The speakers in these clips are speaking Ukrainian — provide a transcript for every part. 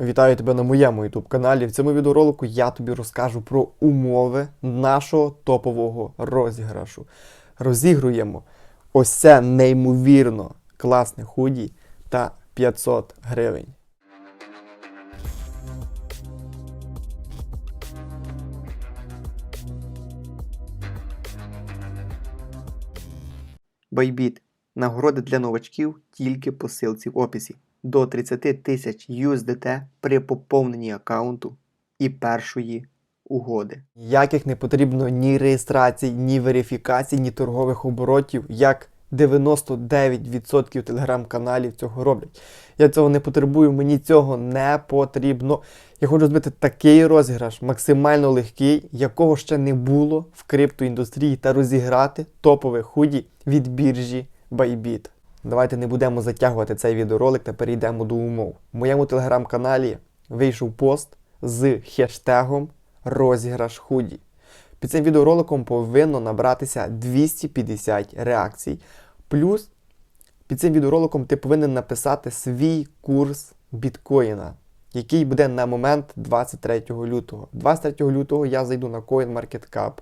Вітаю тебе на моєму YouTube каналі. В цьому відеоролику я тобі розкажу про умови нашого топового розіграшу. Розігруємо ось це неймовірно класне худі та 500 гривень. Байбіт. Нагороди для новачків тільки по ссылці в описі. До 30 тисяч USDT при поповненні аккаунту і першої угоди. Яких не потрібно ні реєстрацій, ні верифікацій, ні торгових оборотів, як 99% телеграм-каналів цього роблять. Я цього не потребую, мені цього не потрібно. Я хочу зробити такий розіграш, максимально легкий, якого ще не було в криптоіндустрії, та розіграти топове худі від біржі Bybit. Давайте не будемо затягувати цей відеоролик та перейдемо до умов. В моєму телеграм-каналі вийшов пост з хештегом розіграш худі. Під цим відеороликом повинно набратися 250 реакцій. Плюс під цим відеороликом ти повинен написати свій курс біткоїна, який буде на момент 23 лютого. 23 лютого я зайду на CoinMarketCap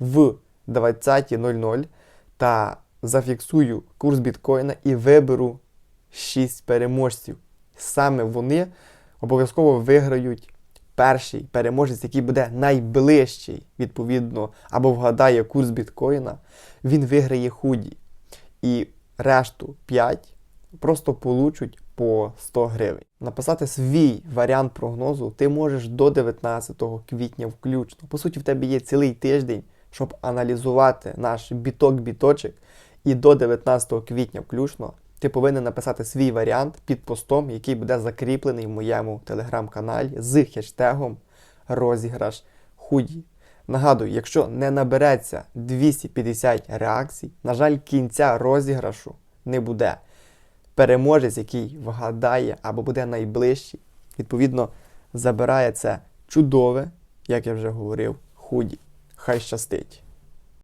в 20.00 та зафіксую курс біткоїна і виберу 6 переможців. Саме вони обов'язково виграють перший переможець, який буде найближчий, відповідно, або вгадає курс біткоїна, він виграє худі. І решту 5 просто получать по 100 гривень. Написати свій варіант прогнозу ти можеш до 19 квітня включно. По суті, в тебе є цілий тиждень, щоб аналізувати наш біток-біточок. І до 19 квітня включно ти повинен написати свій варіант під постом, який буде закріплений в моєму телеграм-каналі з хештегом розіграш худі. Нагадую, якщо не набереться 250 реакцій, на жаль, кінця розіграшу не буде. Переможець, який вгадає або буде найближчий, відповідно, забирає це чудове, як я вже говорив, худі. Хай щастить!